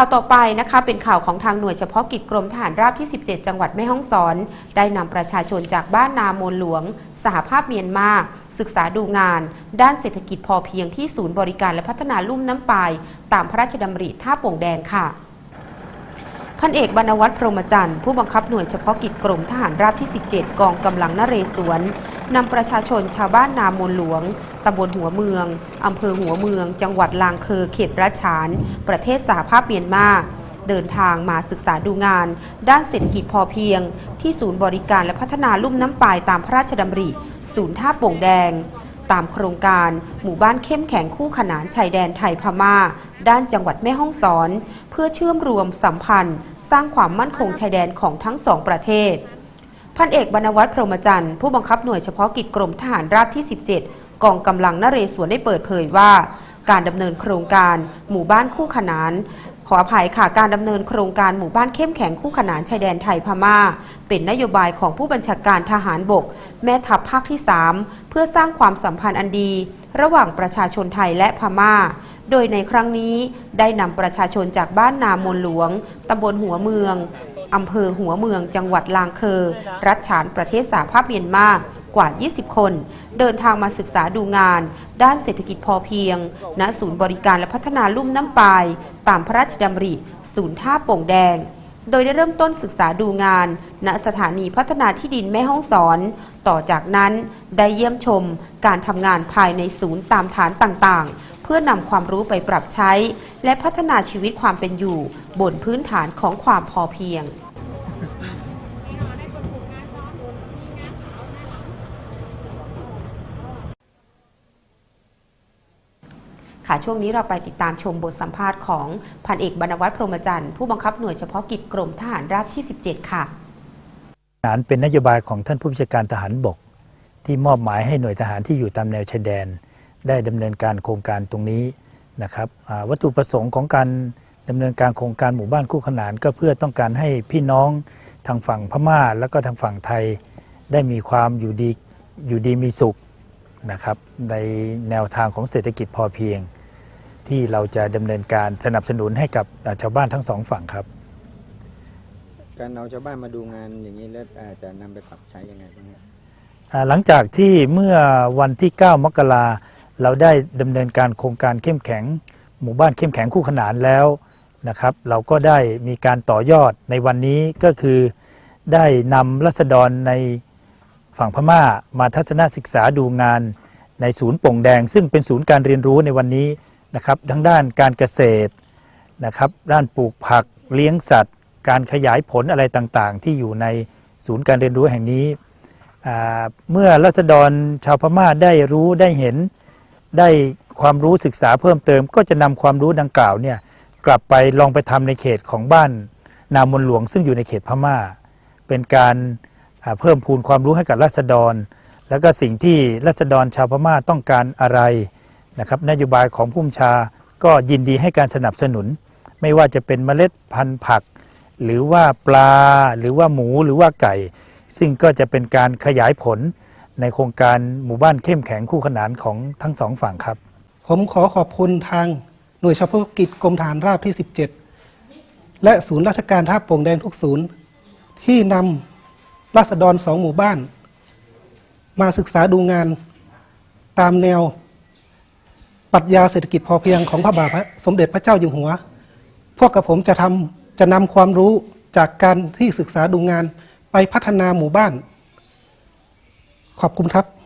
ข่าวต่อไปนะคะเป็นข่าวของทางหน่วยเฉพาะกิจกรมทหารราบที่ 17 จังหวัดแม่ฮ่องสอน ได้นำประชาชนจากบ้านนาโมนหลวง สหภาพเมียนมา ศึกษาดูงาน ด้านเศรษฐกิจพอเพียงที่ศูนย์บริการและพัฒนาลุ่มน้ำปาย ตามพระราชดำริท่าโป่งแดงค่ะพันเอกบรรณวัฒน์พรหมจันทร์ผู้บังคับหน่วยเฉพาะกิจกรมทหารราบที่ 17 กองกำลังนเรศวร นำประชาชนชาวบ้านนามนหลวงตำบลหัวเมืองอำเภอหัวเมือง จังหวัดลางเคอเขตรัชาน ประเทศสหภาพเมียนมาเดินทางมาศึกษาดูงาน ด้านเศรษฐกิจพอเพียง ที่ศูนย์บริการและพัฒนาลุ่มน้ำปายตามพระราชดำริ ศูนย์ท่าโป่งแดง ตามโครงการ หมู่บ้านเข้มแข็งคู่ขนานชายแดนไทยพม่า ด้านจังหวัดแม่ฮ่องสอน เพื่อเชื่อมรวมสัมพันธ์ สร้างความมั่นคงชายแดนของทั้งสองประเทศ พันเอกบรรณวัฒน์พรหมจันทร์ผู้บังคับหน่วยเฉพาะกิจกรมทหารราบที่ 17 กองกำลังนเรศวรได้เปิดเผยว่า การดำเนินโครงการหมู่บ้านคู่ขนานขออภัยค่ะการดำเนินโครงการหมู่บ้านเข้มแข็งคู่ขนานชายแดนไทยพม่า เป็นนโยบายของผู้บัญชาการทหารบก แม่ทัพภาคที่ 3 เพื่อสร้างความสัมพันธ์อันดี ระหว่างประชาชนไทยและพม่า โดยในครั้งนี้ได้นำประชาชนจากบ้านนามนหลวงตำบลหัวเมือง อำเภอหัวเมืองจังหวัดลางเคอ รัฐฉานประเทศสาภาพเมียนมากว่า 20 คน เดินทางมาศึกษาดูงาน ด้านเศรษฐกิจพอเพียง ณ ศูนย์บริการและพัฒนาลุ่มน้ำปาย ตามพระราชดำริ ศูนย์ท่าโป่งแดง โดยได้เริ่มต้นศึกษาดูงาน ณ สถานีพัฒนาที่ดินแม่ห้องสอน ต่อจากนั้นได้เยี่ยมชมการทำงานภายในศูนย์ตามฐานต่างๆ พื่อนำความรู้ไปปรับใช้ และพัฒนาชีวิตความเป็นอยู่ บนพื้นฐานของความพอเพียง ค่ะช่วงนี้เราไปติดตามชมบทสัมภาษณ์ของพันเอกบรรณวัฒน์พรหมจันทร์ผู้บังคับหน่วยเฉพาะกิจกรมทหารราบที่ 17 ค่ะทหารเป็นนโยบายของท่านผู้บัญชาการทหารบก ที่มอบหมายให้หน่วยทหารที่อยู่ตามแนวชายแดน ได้ดำเนินการโครงการตรงนี้นะครับอ่าวัตถุประสงค์ของการดำเนินการโครงการหมู่บ้านคู่ขนาน ก็เพื่อต้องการให้พี่น้องทางฝั่งพม่า แล้วก็ทางฝั่งไทย ได้มีความอยู่ดีอยู่ดีมีสุขนะครับในแนวทางของเศรษฐกิจพอเพียง ที่เราจะดำเนินการสนับสนุนให้กับอ่าชาวบ้านทั้งสองฝั่งครับ การเอาชาวบ้านมาดูงานอย่างนี้แล้วอาจจะนำไปปรับใช้ยังไงบ้างครับอ่าหลังจากที่เมื่อวันที่ 9 มกรา เราได้ดำเนินการโครงการเข้มแข็ง หมู่บ้านเข้มแข็งคู่ขนานแล้วนะครับ เราก็ได้มีการต่อยอดในวันนี้ก็คือได้นำรัษฎรในฝั่งพม่ามาทัศนศึกษาดูงานในศูนย์ป่งแดง ซึ่งเป็นศูนย์การเรียนรู้ในวันนี้นะครับทั้งด้านการเกษตรนะครับด้านปลูกผักเลี้ยงสัตว์ การขยายผลอะไรต่างๆ ที่อยู่ในศูนย์การเรียนรู้แห่งนี้ เมื่อรัษฎรชาวพม่าได้รู้ได้เห็น ได้ความรู้ศึกษาเพิ่มเติม ก็จะนำความรู้ดังกล่าวเนี่ยกลับไปลองไปทำในเขตของบ้านนามนหลวง ซึ่งอยู่ในเขตพม่า เป็นการเพิ่มพูนความรู้ให้กับรัษฎร แล้วก็สิ่งที่รัษฎรชาวพม่าต้องการอะไรนะครับนโยบายของผู้บัญชาก็ยินดีให้การสนับสนุน ไม่ว่าจะเป็นเมล็ดพันธุ์ผัก หรือว่าปลาหรือว่าหมูหรือว่าไก่ ซึ่งก็จะเป็นการขยายผล ในโครงการหมู่บ้านเข้มแข็งคู่ขนานของทั้งสองฝั่งครับ ผมขอขอบคุณทางหน่วยเฉพาะกิจกรมฐานราบที่ 17 และศูนย์ราชการท่าโป่งแดงทุกศูนย์ ที่นำราษฎรสองหมู่บ้าน มาศึกษาดูงานตามแนวปรัชญาเศรษฐกิจพอเพียงของพระบาทสมเด็จพระเจ้าอยู่หัว พวกกับผมจะทำจะนำความรู้จากการที่ศึกษาดูงานไปพัฒนาหมู่บ้าน ขอบคุณครับ